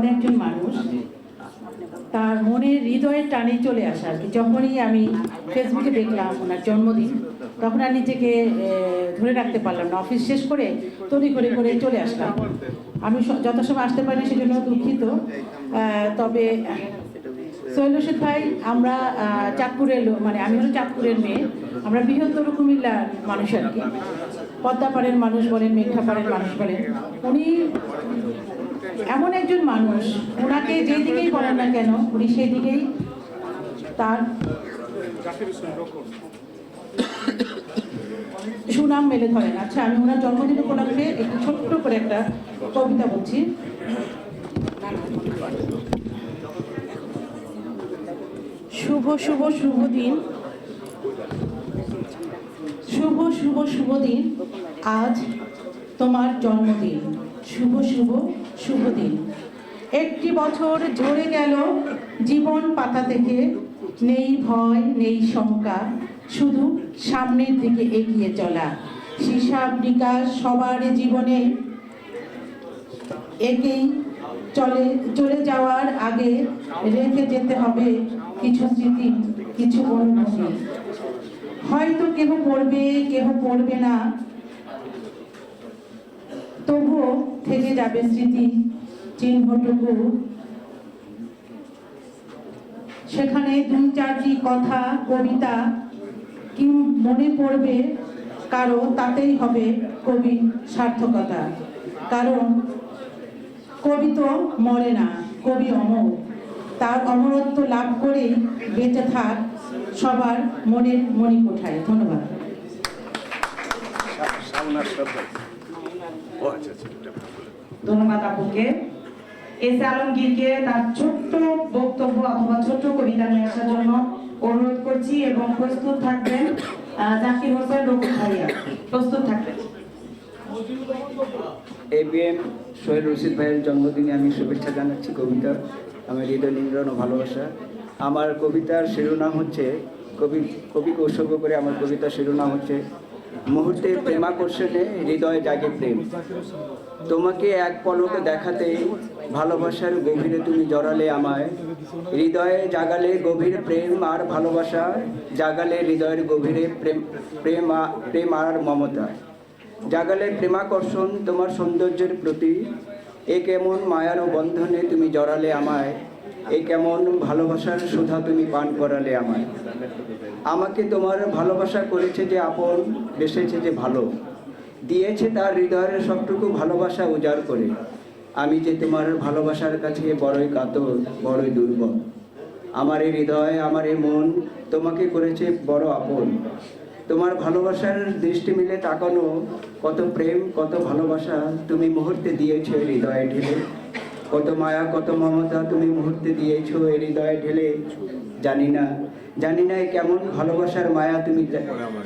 এমন একজন মানুষ, তার মনের হৃদয়ের টানে চলে আসা আর কি। যখনই আমি ফেসবুকে দেখলাম ওনার জন্মদিন, তখন আর নিজেকে ধরে রাখতে পারলাম না। অফিস শেষ করে তৈরি করে করে চলে আসলাম। আমি স- সময় আসতে পারিনি, সেজন্য দুঃখিত। তবে সোহেল রশিদ ভাই, আমরা চাঁদপুরের মানে আমি হলো চাঁদপুরের মেয়ে। আমরা বৃহত্তর কুমিল্লার মানুষ আর কি। পদ্মাপাড়ের মানুষ বলেন মেঘাপাড়ের মানুষ বলেন। উনি এমন একজন মানুষ, ওনাকে যেই দিকেই বলেন না কেন, উনি সেই দিকেই তার সুনাম মেলে ধরেন। আচ্ছা আমি ওনার জন্মদিন উপলক্ষে একটু ছোট্ট করে একটা কবিতা বলছি। শুভ শুভ শুভ দিন। শুভ শুভ শুভ দিন। আজ তোমার জন্মদিন। শুভ শুভ শুভ দিন। একটি বছর ঝরে গেল, জীবন পাতা থেকে। নেই ভয়, নেই শঙ্কা, শুধু সামনের দিকে এগিয়ে চলা। হিসাব নিকাশ সবার জীবনে একেই চলে চলে যাওয়ার আগে রেখে যেতে হবে কিছু স্মৃতি, কিছু অনুভূতি। হয়তো কেহ পড়বে কেহ পড়বে না। তবুও থেকে যাবে স্মৃতি চিহ্নটুকু। সেখানে দুই চারটি কথা, কবিতা কি মনে পড়বে কারও, তাতেই হবে কবি সার্থকতা। কারণ কবি তো মরে না, কবি অমর। তার অমরত্ব লাভ করেই বেঁচে থাক সবার মনের মণিকোঠায়। ধন্যবাদ সামনার শ্রদ্ধা ও আচ্ছা আচ্ছা এটা বলে। ধন্যবাদ আপুকে। এস আলমগীরকে তার ছোট্ট বক্তব্য অথবা ছোট্ট কবিতা নিয়ে আসার জন্য অনুরোধ করছি এবং প্রস্তুত থাকবেন জাকির হোসেন রকুল ভাইয়া। প্রস্তুত থাকবেন। A B M Sohel Rashid ভাইয়ের জন্মদিনে আমি শুভেচ্ছা জানাচ্ছি কবিতা। আমার হৃদয় নিংড়ন ও ভালোবাসা। আমার কবিতার শিরোনাম হচ্ছে কবি কবিকে উৎসর্গ করে আমার কবিতার শিরোনাম হচ্ছে মুহূর্তে প্রেমাকর্ষণে হৃদয় জাগে প্রেম। তোমাকে এক পলকে দেখাতে ভালোবাসার গভীরে তুমি জড়ালে আমায়। হৃদয়ে জাগালে গভীর প্রেম আর ভালোবাসা, জাগালে হৃদয়ের গভীরে প্রেম প্রেম প্রেম আর মমতা। জাগালে প্রেমাকর্ষণ তোমার সৌন্দর্যের প্রতি এ কেমন মায়ার বন্ধনে তুমি জড়ালে আমায়। এ কেমন ভালোবাসার সুধা তুমি পান করালে আমায়। আমাকে তোমার ভালোবাসা করেছে যে আপন, বেসেছে যে ভালো। দিয়েছে তার হৃদয়ের সবটুকু ভালোবাসা উজাড় করে। আমি যে তোমার ভালোবাসার কাছে বড়ই কাতর, বড়ই দুর্বল। আমার এই হৃদয়, আমার এই মন তোমাকে করেছে বড় আপন। তোমার ভালোবাসার দৃষ্টি মিলে তাকানো, কত প্রেম, কত ভালোবাসা তুমি মুহূর্তে দিয়েছ এই হৃদয়ে ঢেলে। কত মায়া, কত মমতা তুমি মুহূর্তে দিয়েছ এই হৃদয়ে ঢেলে। জানি না জানি না কেমন ভালোবাসার মায়া তুমি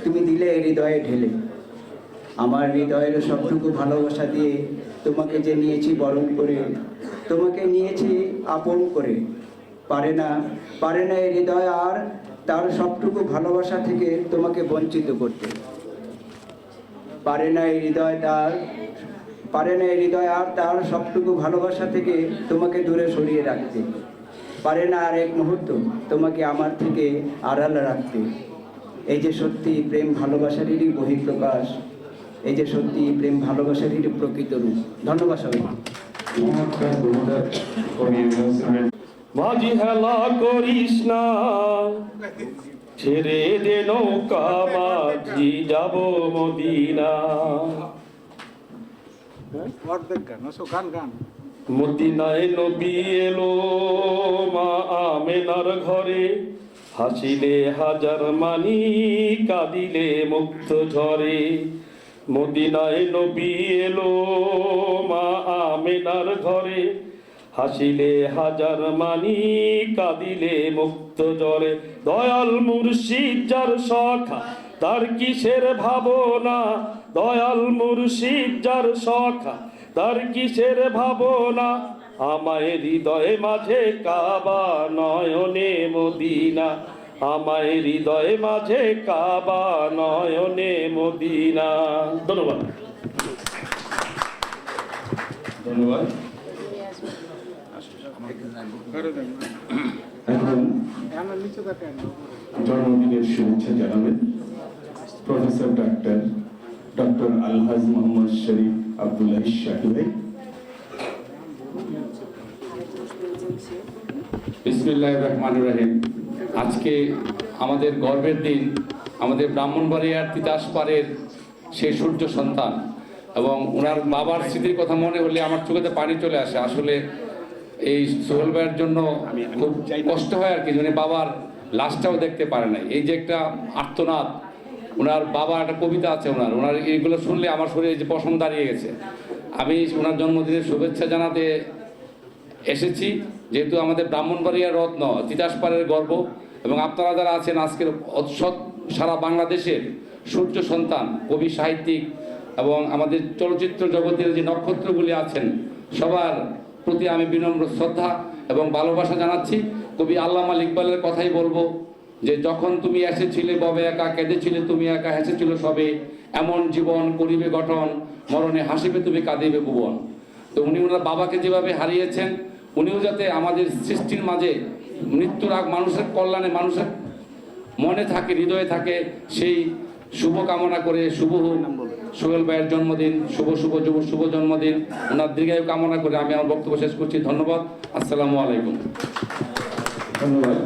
তুমি দিলে এই হৃদয়ে ঢেলে। আমার হৃদয়ের সবটুকু ভালোবাসা দিয়ে তোমাকে যে নিয়েছি বরণ করে, তোমাকে নিয়েছি আপন করে। পারে না পারে না এই হৃদয় আর তার সবটুকু ভালোবাসা থেকে তোমাকে বঞ্চিত করতে। পারে না এই হৃদয় তার পারে না হৃদয় আর তার সবটুকু ভালোবাসা থেকে তোমাকে দূরে সরিয়ে রাখতে। পারে না আর এক মুহূর্ত তোমাকে আমার থেকে আড়াল রাখতে। এই যে সত্যি প্রেম ভালোবাসারই বহিঃপ্রকাশ, এই যে সত্যি প্রেম ভালোবাসারই প্রকৃত রূপ। ধন্যবাদ ইমরান মাঝি হেলা করিস না, ছেড়ে দে নৌকা মাঝি, যাব মদিনা। অর্ধেক নবী এলো আমেনার ঘরে হাসিলে হাজার মানি কাঁদিলে মুক্ত ঝরে। মদিনায় নবী এলো মা আমেনার ঘরে হাসিলে হাজার মানি কাঁদিলে মুক্ত জরে দয়াল মুর্শিদ যার সখা, তার কিসের ভাবনা? দয়াল মুর্শিদ যার সখা তার কিসের ভাবনা? আমায় হৃদয়ে মাঝে কাবা নয়নে মদিনা। আমায় হৃদয়ে মাঝে কাবা নয়নে মদিনা। ধন্যবাদ। ধন্যবাদ। জন্মদিনের শুভেচ্ছা জানাবেন প্রফেসর ডাক্তার ডক্টর আলহাজ মোহাম্মদ শরীফ আব্দুল্লাহ শাহি ভাই বিসমিল্লাহ রহমান রহিম। আজকে আমাদের গর্বের দিন আমাদের ব্রাহ্মণবাড়িয়ার তিতাস পাড়ের সেই সূর্য সন্তান এবং ওনার বাবার স্মৃতির কথা মনে হলে আমার চোখেতে পানি চলে আসে। আসলে এই সোহেল ভাইয়ের জন্য খুব কষ্ট হয় আর কি মানে বাবার লাশটাও দেখতে পারে না এই যে একটা আর্তনাদ ওনার বাবা একটা কবিতা আছে ওনার ওনার এইগুলো শুনলে আমার শরীরে যে পশম দাঁড়িয়ে গেছে। আমি ওনার জন্মদিনের শুভেচ্ছা জানাতে এসেছি, যেহেতু আমাদের ব্রাহ্মণবাড়িয়ার রত্ন তিতাসপাড়ের গর্ব এবং আপনারা যারা আছেন আজকের সারা বাংলাদেশের সূর্য সন্তান, কবি, সাহিত্যিক এবং আমাদের চলচ্চিত্র জগতের যে নক্ষত্রগুলি আছেন, সবার প্রতি আমি বিনম্র শ্রদ্ধা এবং ভালোবাসা জানাচ্ছি। কবি আল্লামা ইকবালের কথাই বলব যে যখন তুমি এসেছিলে, ববে একা কেঁদেছিলে, তুমি একা হেসেছিল সবে, এমন জীবন করিবে গঠন, মরণে হাসিবে তুমি, কাঁদিবে ভুবন। তো উনি ওনার বাবাকে যেভাবে হারিয়েছেন, উনিও যাতে আমাদের সৃষ্টির মাঝে মৃত্যুর আগ মানুষের কল্যাণে, মানুষের মনে থাকে, হৃদয়ে থাকে, সেই শুভ কামনা করে শুভ সোহেল ভাইয়ের জন্মদিন, শুভ শুভ, যুব, শুভ জন্মদিন, ওনার দীর্ঘায়ু কামনা করে আমি আমার বক্তব্য শেষ করছি। ধন্যবাদ। আসসালামু আলাইকুম। ধন্যবাদ।